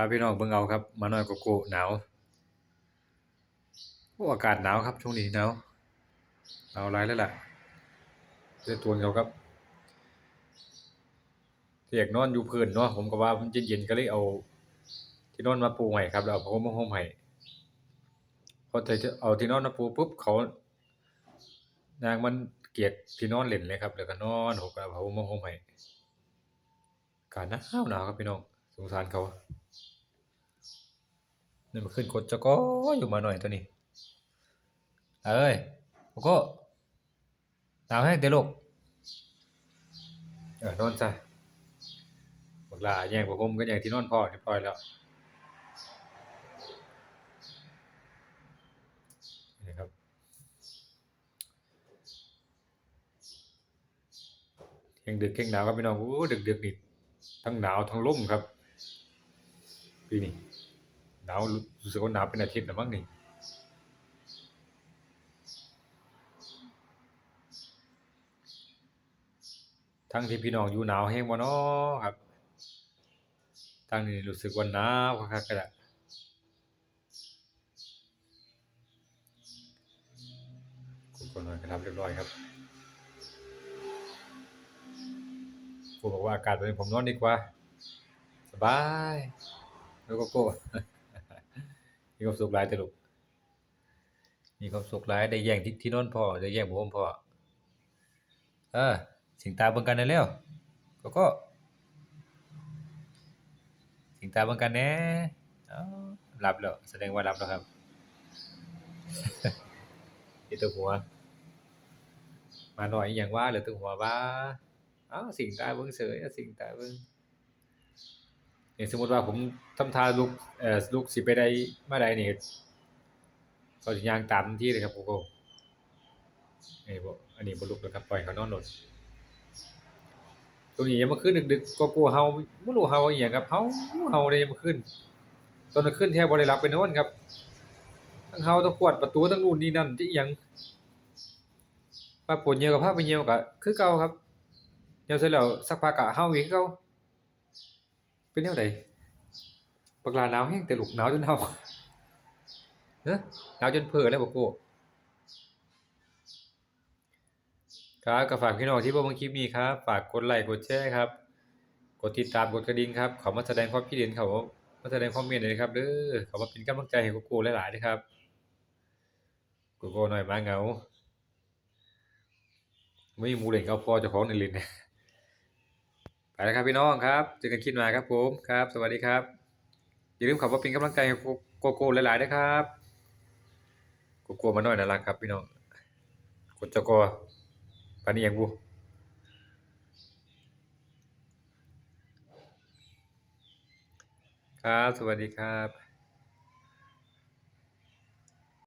ครับพี่น้องเบิ่งเอาครับ มาน้อยโกโก้หนาวโอ้อากาศหนาวครับช่วงนี้หนาวหนาวหลายแล้วล่ะเสื้อตัวเขาครับที่อยกนอนอยู่พื้นเนาะผมก็ว่ามันเย็นๆก็เลยเอาที่นอนมาปูให้ครับแล้วเอาผ้าห่มมาห่มให้พอแต่จะเอาที่นอนมาปูปุ๊บเขานางมันเกลียดที่นอนเล่นเลยครับแล้วก็นอนผมก็เอาผ้าห่มมาห่มให้อากาศหนาวหนาวครับพี่น้องสงสารเขา นี่มันขึ้นกดจะก็อยู่มาหน่อยตัวนี้ เอ้ยโกโก้หนาวแห้งเดี๋ยวลูกเออนอนซะบักหลาแย่งผ้าห่มก็อย่างที่นอนพ่อเรียบร้อยแล้วครับเที่งดึกเที่งหนาวครับพี่น้องโอ้ดึกดึกนี่ทั้งหนาวทั้งลมครับปีนี้ หนาวรู้สึกว่าหนาวเป็นอาทิตย์แล้วมั้งนี่ทั้งที่พี่น้องอยู่หนาวแฮงบ่น้อครับทางนี้รู้สึกว่าหนาวคักๆก็ได้กดก่อนหน่อยครับเรียบร้อยครับครูบอกว่าอากาศแบบนี้ผมนอนดีกว่า สบาย แล้วก็โก้ มีความสุขหลายตลกมีความสุขหลายได้แย่งที่ที่นอนพ่อได้แย่งผมพ่อเออสิงตาบิ่งกันได้แล้วกโก้สิงตาบิ่งกันแน่อ้าหลับแล้วแสดงว่าหลับแล้วครับอีตัวหัว มาหน่อยอย่างว่าเหลือตัวหัวว่าอ้าสิงตาเบิ่งเฉยสิงตาเบิ่ง นี่สมมติว่าผมทำท่าลุกเอ่อลุกสิไปได้มาได้นี่เขาสิย่างตามที่เลยครับโกโก้นี่บ่อันนี้บลุกแล้วครับปล่อยเขานอนโลดตรงนี้ยามมื้อคืนดึกๆโกโก้เห่าบ่รู้เห่าอีหยังครับเห่าเห่าเลยยามมื้อคืนตอนกลางคืนแทบบ่ได้หลับไปนอนครับทั้งเห่าทั้งขวดประตูทั้งนู่นนี่นั่นที่ยังว่าปวดเยี่ยวกับพาไปเยี่ยวก็คือเก่าครับเยี่ยวเสร็จแล้วสักพักก็เห่าอีกเก่า เป็นแนวใดบักลาหนาวแฮงแต่ลูกหนาวจนเฮาฮะหนาวจนเพ้อแล้วบ่โก้ครับก็ฝากพี่น้องที่เบิ่งคลิปนี้ครับ ฝากกดไลค์กดแชร์ครับ กดติดตามกดกระดิ่งครับเข้ามาแสดงความคิดเห็นเขามาแสดงความเห็นหน่อยนะครับเด้อเข้ามาเป็นกำลังใจให้โกโก้หลายๆเด้อครับกโก้น้อยมาเงาบ่มีมูเล่นกับพ่อจ้าของนี่เล่น ไปแล้วครับพี่น้องครับเจอกันคลิปหน้าครับผมครับ สวัสดีครับ อย่าลืมขับว่าเป็นกำลังใจโกโก้หลายๆนะครับโกโก้มาหน่อยนะรักครับพี่น้องกดจกอปานนี้ยังบูครับ สวัสดีครับ